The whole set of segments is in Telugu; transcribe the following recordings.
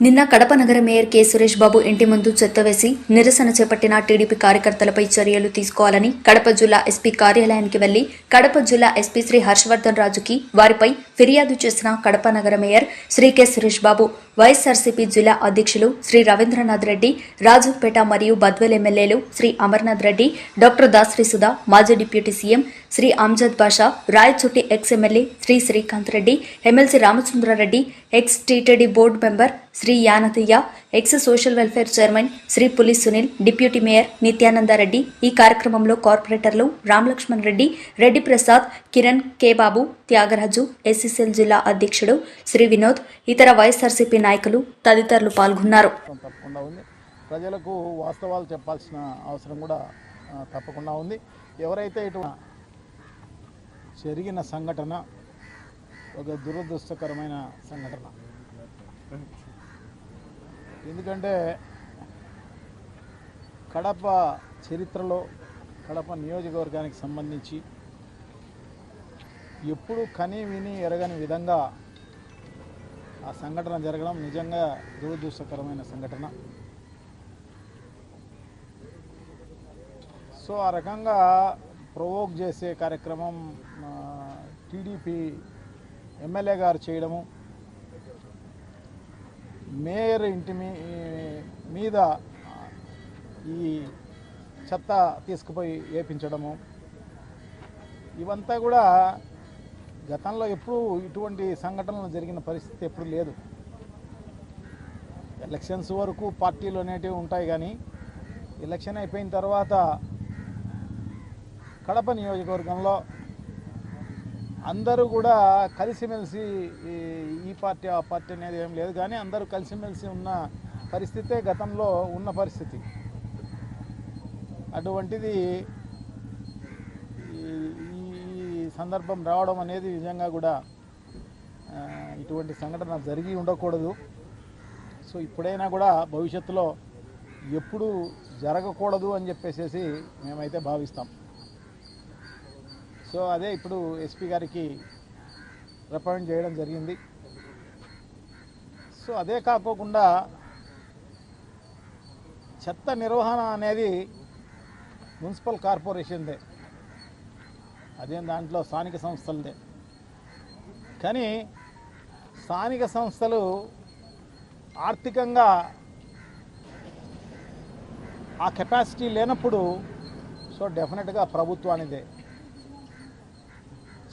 నిన్న కడప నగర మేయర్ కె. సురేష్ బాబు ఇంటి ముందు చెత్త వేసి నిరసన చేపట్టిన టీడీపీ కార్యకర్తలపై చర్యలు తీసుకోవాలని కడప జిల్లా ఎస్పీ కార్యాలయానికి వెళ్ళి కడప జిల్లా ఎస్పీ శ్రీ హర్షవర్ధన్ రాజుకి వారిపై ఫిర్యాదు చేసిన కడప నగర mayor Shri K. Suresh Babu. YSRCP జిల్లా అధ్యక్షులు శ్రీ రవీంద్రనాథ్ రెడ్డి రాజుపేట మరియు బద్వెల్ ఎమ్మెల్యేలు శ్రీ అమర్నాథ్ రెడ్డి డాక్టర్ దాసరి సుధా మాజీ deputy CM Shri Anjad Basha Rayachoti ex MLA Shri Srikanth Reddy MLC Ramachandra Reddy ex TTD board member Shri Yanataiah ex social welfare chairman Shri Puli Sunil deputy mayor Nityananda Reddy. ఈ కార్యక్రమంలో కార్పొరేటర్లు రామలక్ష్మణ్ రెడ్డి రెడ్డి ప్రసాద్ కిరణ్ కేబాబు త్యాగరాజు ఎస్ఎస్ఎల్ జిల్లా అధ్యక్షుడు శ్రీ వినోద్ ఇతర వైఎస్ఆర్సీపీ నాయకులు తదితరులు పాల్గొన్నారు. తప్పకుండా ఉంది. ప్రజలకు వాస్తవాలు చెప్పాల్సిన అవసరం కూడా తప్పకుండా ఉంది. ఎవరైతే ఇటు జరిగిన సంఘటన ఒక దురదృష్టకరమైన సంఘటన. ఎందుకంటే కడప చరిత్రలో కడప నియోజకవర్గానికి సంబంధించి ఎప్పుడు కని విని ఎరగని విధంగా ఆ సంఘటన జరగడం నిజంగా దురదృష్టకరమైన సంఘటన. సో ఆ రకంగా ప్రొవోక్ చేసే కార్యక్రమం టీడీపీ ఎమ్మెల్యే గారు చేయడము మేయర్ ఇంటి మీ- మీద ఈ చెత్త తీసుకుపోయి వేపించడము ఇవంతా కూడా గతంలో ఎప్పుడూ ఇటువంటి సంఘటనలు జరిగిన పరిస్థితి ఎప్పుడు లేదు. ఎలక్షన్స్ వరకు పార్టీలు అనేటివి ఉంటాయి కానీ ఎలక్షన్ అయిపోయిన తర్వాత కడప నియోజకవర్గంలో అందరూ కూడా కలిసిమెలిసి ఈ- పార్టీ ఆ పార్టీ అనేది ఏం లేదు కానీ అందరూ కలిసిమెలిసి ఉన్న పరిస్థితే గతంలో ఉన్న పరిస్థితి. అటువంటిది ఈ సందర్భం రావడం అనేది నిజంగా కూడా ఇటువంటి సంఘటన జరిగి ఉండకూడదు. సో ఇప్పుడైనా కూడా భవిష్యత్తులో ఎప్పుడు జరగకూడదు అని చెప్పేసి మేమైతే భావిస్తాం. సో అదే ఇప్పుడు ఎస్పీ గారికి రిప్రజెంట్ చేయడం జరిగింది. సో అదే కాకోకుండా చెత్త నిర్వహణ అనేది మున్సిపల్ కార్పొరేషన్దే. అదేం దాంట్లో స్థానిక సంస్థలదే. కానీ స్థానిక సంస్థలు ఆర్థికంగా ఆ కెపాసిటీ లేనప్పుడు సో డెఫినెట్గా ప్రభుత్వానిదే.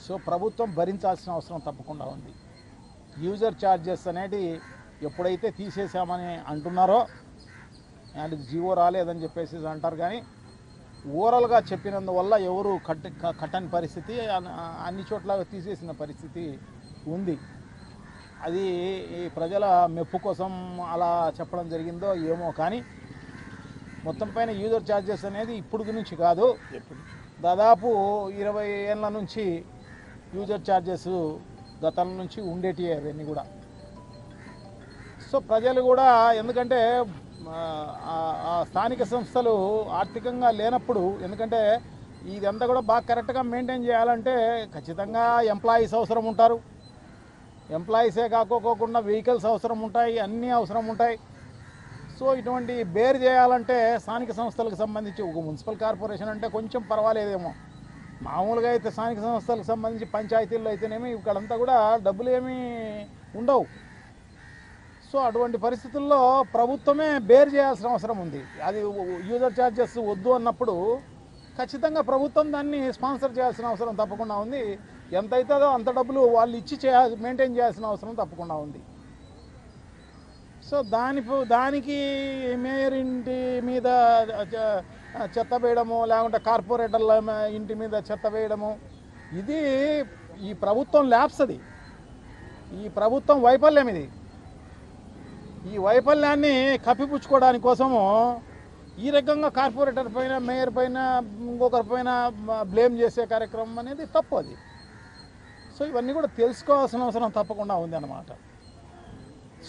సో ప్రభుత్వం భరించాల్సిన అవసరం తప్పకుండా ఉంది. యూజర్ ఛార్జెస్ అనేది ఎప్పుడైతే తీసేసామని అంటున్నారో అండ్ జీవో రాలేదని చెప్పేసి అంటారు కానీ ఓవరాల్గా చెప్పినందువల్ల ఎవరు కట్ కట్టని పరిస్థితి అన్- అన్ని చోట్ల తీసేసిన పరిస్థితి ఉంది. అది ఈ ప్రజల మెప్పు కోసం అలా చెప్పడం జరిగిందో ఏమో కానీ మొత్తం పైన యూజర్ ఛార్జెస్ అనేది ఇప్పుడు నుంచి కాదు. దాదాపు ఇరవై ఏళ్ళ నుంచి యూజర్ ఛార్జెస్ గతం నుంచి ఉండేటివి అవన్నీ కూడా. సో ప్రజలు కూడా ఎందుకంటే స్థానిక సంస్థలు ఆర్థికంగా లేనప్పుడు ఎందుకంటే ఇదంతా కూడా బాగా కరెక్ట్గా మెయింటైన్ చేయాలంటే ఖచ్చితంగా ఎంప్లాయీస్ అవసరం ఉంటారు. ఎంప్లాయీసే కాకోకుండా వెహికల్స్ అవసరం ఉంటాయి అన్నీ అవసరం ఉంటాయి. సో ఇటువంటి బేర్ చేయాలంటే స్థానిక సంస్థలకు సంబంధించి ఒక మున్సిపల్ కార్పొరేషన్ అంటే కొంచెం పర్వాలేదేమో. మామూలుగా అయితే స్థానిక సంస్థలకు సంబంధించి పంచాయతీల్లో అయితేనేమి ఇక్కడంతా కూడా డబ్బులు ఏమీ ఉండవు. సో అటువంటి పరిస్థితుల్లో ప్రభుత్వమే బేర్ చేయాల్సిన అవసరం ఉంది. అది యూజర్ ఛార్జెస్ వద్దు అన్నప్పుడు ఖచ్చితంగా ప్రభుత్వం దాన్ని స్పాన్సర్ చేయాల్సిన అవసరం తప్పకుండా ఉంది. ఎంత అవుతుందో అంత డబ్బులు వాళ్ళు ఇచ్చి చేయ మెయింటైన్ చేయాల్సిన అవసరం తప్పకుండా ఉంది. సో దాని దానికి మేయర్ ఇంటి మీద చెత్త వేయడము లేకుంటే కార్పొరేటర్ల ఇంటి మీద చెత్త వేయడము ఇది ఈ ప్రభుత్వం ల్యాబ్స్ అది. ఈ ప్రభుత్వం వైఫల్యం ఇది. ఈ వైఫల్యాన్ని కప్పిపుచ్చుకోవడానికి కోసము ఈ రకంగా కార్పొరేటర్ పైన మేయర్ పైన ఇంకొకరి పైన బ్లేమ్ చేసే కార్యక్రమం అనేది తప్పు అది. సో ఇవన్నీ కూడా తెలుసుకోవాల్సిన అవసరం తప్పకుండా ఉంది అన్నమాట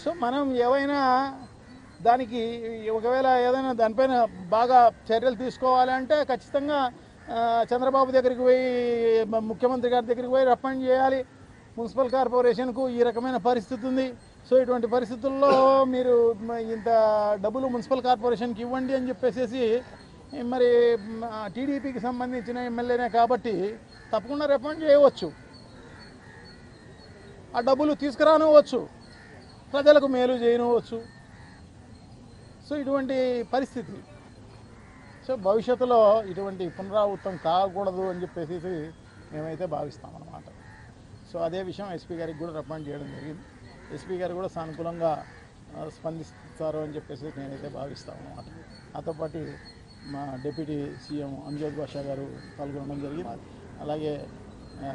సో మనం ఏవైనా దానికి ఒకవేళ ఏదైనా దానిపైన బాగా చర్యలు తీసుకోవాలంటే ఖచ్చితంగా చంద్రబాబు దగ్గరికి పోయి ముఖ్యమంత్రి గారి దగ్గరికి పోయి రికమెండ్ చేయాలి. మున్సిపల్ కార్పొరేషన్కు ఈ రకమైన పరిస్థితి ఉంది. సో ఇటువంటి పరిస్థితుల్లో మీరు ఇంత డబ్బులు మున్సిపల్ కార్పొరేషన్కి ఇవ్వండి అని చెప్పేసి మరి టీడీపీకి సంబంధించిన ఎమ్మెల్యేనే కాబట్టి తప్పకుండా రిఫండ్ చేయవచ్చు. ఆ డబ్బులు తీసుకురానివ్వచ్చు. ప్రజలకు మేలు చేయనివ్వచ్చు. సో ఇటువంటి పరిస్థితి. సో భవిష్యత్తులో ఇటువంటి పునరావృతం కాకూడదు అని చెప్పేసి మేమైతే భావిస్తాం అన్నమాట సో అదే విషయం ఎస్పీ గారికి కూడా రికమెండ్ చేయడం జరిగింది. ఎస్పీ గారు కూడా సానుకూలంగా స్పందిస్తారు అని చెప్పేసి నేనైతే భావిస్తాను అన్నమాట నాతో పాటు మా డిప్యూటీ సీఎం అంజద్ బాషా గారు పాల్గొనడం జరిగింది. అలాగే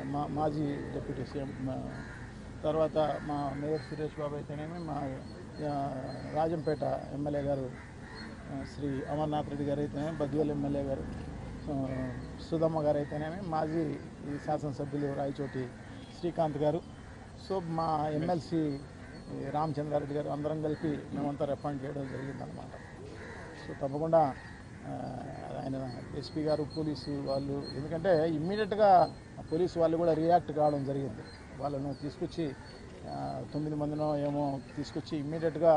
మా మాజీ డిప్యూటీ సీఎం తర్వాత మా మేయర్ సురేష్ బాబు అయితేనేమి మా రాజంపేట ఎమ్మెల్యే గారు శ్రీ అమర్నాథ్ రెడ్డి గారు అయితేనేమి బద్వేల్ ఎమ్మెల్యే గారు సుధమ్మ గారు అయితేనేమి మాజీ శాసనసభ్యులు రాయచోటి శ్రీకాంత్ గారు సో మా ఎమ్మెల్సీ రామచంద్రారెడ్డి గారు అందరం కలిపి మేమంతా రిఫండ్ చేయడం జరిగిందనమాట సో తప్పకుండా ఆయన ఎస్పీ గారు పోలీసు వాళ్ళు ఎందుకంటే ఇమ్మీడియట్గా పోలీసు వాళ్ళు కూడా రియాక్ట్ కావడం జరిగింది. వాళ్ళను తీసుకొచ్చి తొమ్మిది మందినో ఏమో తీసుకొచ్చి ఇమ్మీడియట్గా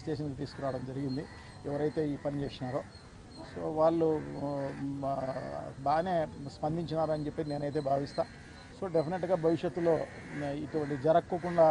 స్టేషన్కి తీసుకురావడం జరిగింది. ఎవరైతే ఈ పని చేసినారో. సో వాళ్ళు బాగానే స్పందించినారని చెప్పి నేనైతే భావిస్తాను సో డెఫినెట్గా భవిష్యత్తులో ఇటువంటి జరగకుండా